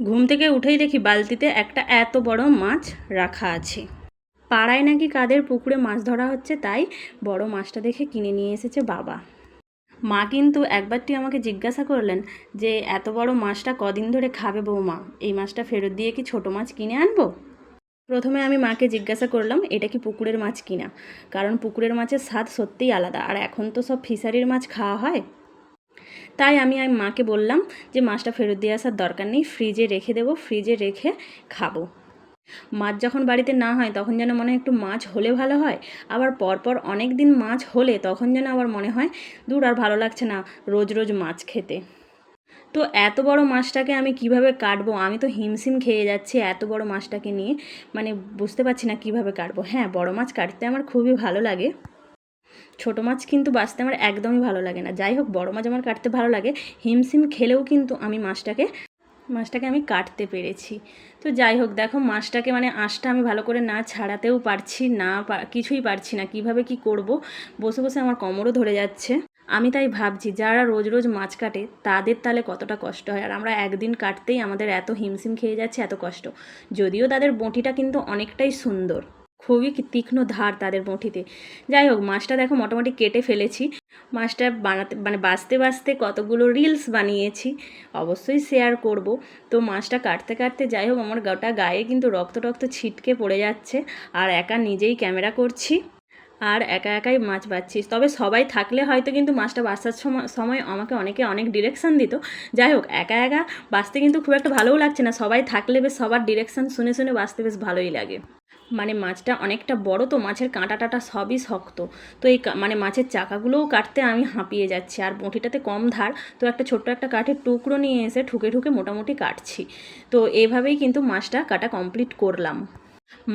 ঘুম থেকে উঠেই দেখি বালতিতে একটা এত বড় মাছ রাখা আছে। পাড়ায় নাকি কাদের পুকুরে মাছ ধরা হচ্ছে তাই বড় মাছটা দেখে কিনে নিয়ে এসেছে বাবা। মা কিন্তু একবারটি আমাকে জিজ্ঞাসা করলেন যে, এত বড় মাছটা কদিন ধরে খাবে বৌমা? এই মাছটা ফেরত দিয়ে কি ছোট মাছ কিনে আনব? প্রথমে আমি মাকে জিজ্ঞাসা করলাম, এটা কি পুকুরের মাছ কিনা? কারণ পুকুরের মাছের স্বাদ সত্যিই আলাদা। আর এখন তো সব ফিশারির মাছ খাওয়া হয়। তাই আমি আর মাকে বললাম যে মাছটা ফেরত দিয়ে আসার দরকার নেই ফ্রিজে রেখে দেবো ফ্রিজে রেখে খাব। মাছ যখন বাড়িতে না হয় তখন যেন মনে হয় একটু মাছ হলে ভালো হয়, আবার পরপর অনেক দিন মাছ হলে তখন যেন আবার মনে হয় দূর আর ভালো লাগছে না রোজ রোজ মাছ খেতে। তো এত বড় মাছটাকে আমি কীভাবে কাটবো? আমি তো হিমশিম খেয়ে যাচ্ছি এত বড় মাছটাকে নিয়ে। মানে বুঝতে পারছি না কীভাবে কাটবো। হ্যাঁ বড় মাছ কাটতে আমার খুবই ভালো লাগে। ছোট মাছ কিন্তু বাঁচতে আমার একদমই ভালো লাগে না। যাই হোক, বড় মাছ আমার কাটতে ভালো লাগে। হিমশিম খেলেও কিন্তু আমি মাছটাকে মাছটাকে আমি কাটতে পেরেছি। তো যাই হোক, দেখো মাছটাকে মানে আঁশটা আমি ভালো করে না ছাড়াতেও পারছি, না কিছুই পারছি না। কীভাবে কি করব? বসে বসে আমার কোমরও ধরে যাচ্ছে। আমি তাই ভাবছি, যারা রোজ রোজ মাছ কাটে, তাদের তাহলে কতটা কষ্ট হয়? আর আমরা একদিন কাটতেই আমাদের এত হিমশিম খেয়ে যাচ্ছে, এত কষ্ট। যদিও তাদের বঁটিটা কিন্তু অনেকটাই সুন্দর। খুবই তীক্ষ্ণ ধার তাদের বঁটিতে যাই হোক, মাছটা দেখো মোটামুটি কেটে ফেলেছি। মাছটা বানাতে মানে বাঁচতে বাঁচতে কতগুলো রিলস বানিয়েছি, অবশ্যই শেয়ার করব। তো মাছটা কাটতে কাটতে যাই হোক, আমার গোটা গায়ে কিন্তু রক্ত টক্ত ছিটকে পড়ে যাচ্ছে আর একা নিজেই ক্যামেরা করছি আর একা একাই মাছ বাচ্ছি। তবে সবাই থাকলে হয়তো কিন্তু মাছটা বাঁচার সময় আমাকে অনেকে অনেক ডিরেকশান দিত। যাই হোক, একা একা বাঁচতে কিন্তু খুব একটা ভালোও লাগছে না। সবাই থাকলে বেশ সবার ডিরেকশান শুনে শুনে বাঁচতে বেশ ভালোই লাগে। মানে মাছটা অনেকটা বড় তো মাছের কাঁটা টাটা সবই শক্ত। তো এই মানে মাছের চাকাগুলোও কাটতে আমি হাঁপিয়ে যাচ্ছি। আর বঁটিটাতে কম ধার, তো একটা ছোট্ট একটা কাঠের টুকরো নিয়ে এসে ঠুকে ঠুকে মোটামুটি কাটছি। তো এভাবেই কিন্তু মাছটা কাটা কমপ্লিট করলাম।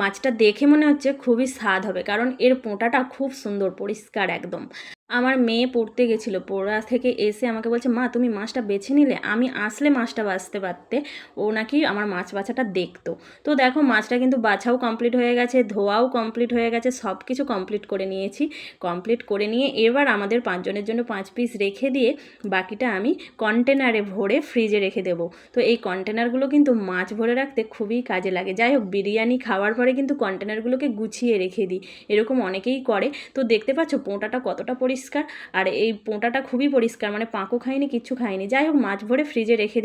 মাছটা দেখে মনে হচ্ছে খুবই স্বাদ হবে, কারণ এর পোঁটাটা খুব সুন্দর, পরিষ্কার একদম। আমার মেয়ে পড়তে গেছিল, পড়া থেকে এসে আমাকে বলছে, মা, তুমি মাছটা বেছে নিলে? আমি আসলে মাছটা বাছতে পারতে ও নাকি আমার মাছ বাছাটা দেখতো। তো দেখো, মাছটা কিন্তু বাছাও কমপ্লিট হয়ে গেছে, ধোয়াও কমপ্লিট হয়ে গেছে সব কিছু কমপ্লিট করে নিয়েছি। কমপ্লিট করে নিয়ে এবার আমাদের পাঁচজনের জন্য পাঁচ পিস রেখে দিয়ে বাকিটা আমি কন্টেনারে ভরে ফ্রিজে রেখে দেবো। তো এই কন্টেনারগুলো কিন্তু মাছ ভরে রাখতে খুবই কাজে লাগে। যাই হোক, বিরিয়ানি খাওয়ার পরে কিন্তু কন্টেনারগুলোকে গুছিয়ে রেখে দিই। এরকম অনেকেই করে। তো দেখতে পাচ্ছ, পোঁটাটা কতটা পরিষ্কার। আর এই পোঁটাটা খুবই পরিষ্কার মানে পাঁকো খাইনি কিছু খাইনি। যাই হোক, মাছ ভরে ফ্রিজে রেখে